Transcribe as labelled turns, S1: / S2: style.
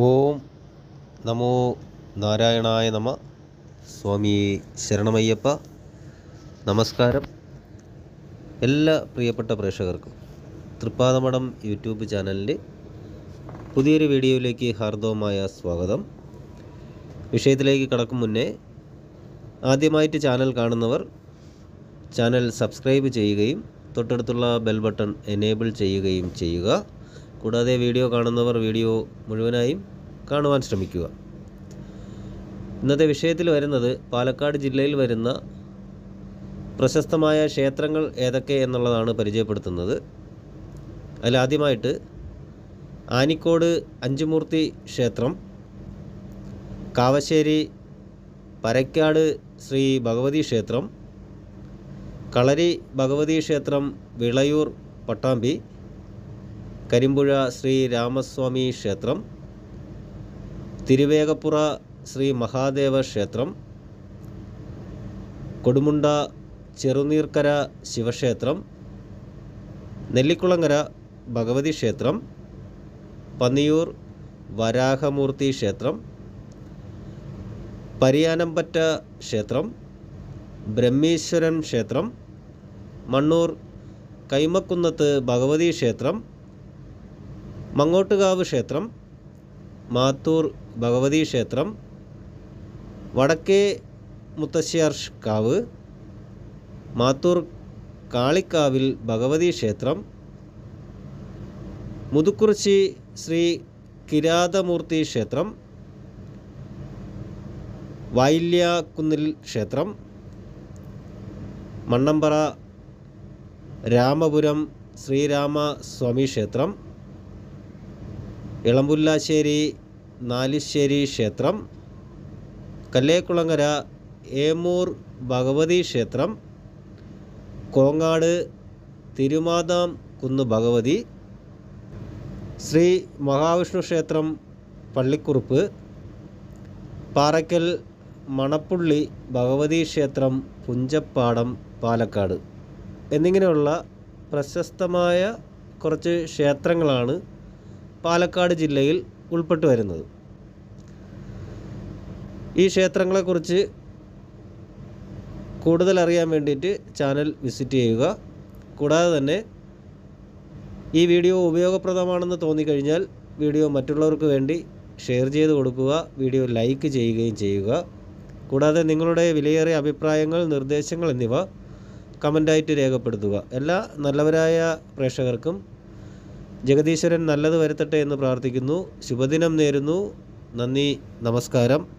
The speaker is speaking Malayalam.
S1: ഓം നമോ നാരായണായ നമ. സ്വാമി ശരണമയ്യപ്പ. നമസ്കാരം. എല്ലാ പ്രിയപ്പെട്ട പ്രേക്ഷകർക്കും തൃപ്പാതമഠം യൂട്യൂബ് ചാനലിന്റെ പുതിയൊരു വീഡിയോയിലേക്ക് ഹാർദവമായ സ്വാഗതം. വിഷയത്തിലേക്ക് കടക്കും മുന്നേ ആദ്യമായിട്ട് ചാനൽ കാണുന്നവർ ചാനൽ സബ്സ്ക്രൈബ് ചെയ്യുകയും തൊട്ടടുത്തുള്ള ബെൽ ബട്ടൺ എനേബിൾ ചെയ്യുകയും ചെയ്യുക. കൂടാതെ വീഡിയോ കാണുന്നവർ വീഡിയോ മുഴുവനായും കാണുവാൻ ശ്രമിക്കുക. ഇന്നത്തെ വിഷയത്തിൽ വരുന്നത് പാലക്കാട് ജില്ലയിൽ വരുന്ന പ്രശസ്തമായ ക്ഷേത്രങ്ങൾ ഏതൊക്കെ എന്നുള്ളതാണ് പരിചയപ്പെടുത്തുന്നത്. അതിലാദ്യമായിട്ട് ആനിക്കോട് അഞ്ചുമൂർത്തി ക്ഷേത്രം കാവശ്ശേരി പരക്കാട് ശ്രീ ഭഗവതി ക്ഷേത്രം കളരി ഭഗവതി ക്ഷേത്രം വിളയൂർ പട്ടാമ്പി കരിമ്പുഴ ശ്രീ രാമസ്വാമി ക്ഷേത്രം തിരുവേഗപ്പുറ ശ്രീ മഹാദേവ ക്ഷേത്രം കൊടുമുണ്ട ചെറുനീർക്കര ശിവക്ഷേത്രം നെല്ലിക്കുളങ്ങര ഭഗവതി ക്ഷേത്രം പന്നിയൂർ വരാഹമൂർത്തി ക്ഷേത്രം പരിയാനംപറ്റ ക്ഷേത്രം ബ്രഹ്മീശ്വരൻ ക്ഷേത്രം മണ്ണൂർ കൈമക്കുന്നത്ത് ഭഗവതി ക്ഷേത്രം മങ്ങോട്ടുകാവ് ക്ഷേത്രം മാത്തൂർ ഭഗവതി ക്ഷേത്രം വടക്കേ മുത്തശ്ശിയാർ കാവ് മാത്തൂർ കാളിക്കാവിൽ ഭഗവതി ക്ഷേത്രം മുതുക്കുറിച്ചി ശ്രീ കിരാതമൂർത്തി ക്ഷേത്രം വൈല്യാക്കുന്നിൽ ക്ഷേത്രം മണ്ണമ്പറ രാമപുരം ശ്രീരാമ സ്വാമി ക്ഷേത്രം ഇളമ്പുല്ലാശ്ശേരി നാലിശ്ശേരി ക്ഷേത്രം കല്ലേക്കുളങ്ങര ഏമൂർ ഭഗവതി ക്ഷേത്രം കോങ്ങാട് തിരുമാതാം കുന്ന് ഭഗവതി ശ്രീ മഹാവിഷ്ണു ക്ഷേത്രം പള്ളിക്കുറുപ്പ് പാറയ്ക്കൽ മണപ്പുള്ളി ഭഗവതി ക്ഷേത്രം പുഞ്ചപ്പാടം പാലക്കാട് എന്നിങ്ങനെയുള്ള പ്രശസ്തമായ കുറച്ച് ക്ഷേത്രങ്ങളാണ് പാലക്കാട് ജില്ലയിൽ ഉൾപ്പെട്ടു വരുന്നത്. ഈ ക്ഷേത്രങ്ങളെക്കുറിച്ച് കൂടുതൽ അറിയാൻ വേണ്ടിയിട്ട് ചാനൽ വിസിറ്റ് ചെയ്യുക. കൂടാതെ തന്നെ ഈ വീഡിയോ ഉപയോഗപ്രദമാണെന്ന് തോന്നിക്കഴിഞ്ഞാൽ വീഡിയോ മറ്റുള്ളവർക്ക് വേണ്ടി ഷെയർ ചെയ്ത് കൊടുക്കുക വീഡിയോ ലൈക്ക് ചെയ്യുകയും ചെയ്യുക. കൂടാതെ നിങ്ങളുടെ വിലയേറിയ അഭിപ്രായങ്ങൾ നിർദ്ദേശങ്ങൾ എന്നിവ കമന്റായിട്ട് രേഖപ്പെടുത്തുക. എല്ലാ നല്ലവരായ പ്രേക്ഷകർക്കും ജഗദീശ്വരൻ നല്ലത് വരുത്തട്ടെ എന്ന് പ്രാർത്ഥിക്കുന്നു. ശുഭദിനം നേരുന്നു. നന്ദി. നമസ്കാരം.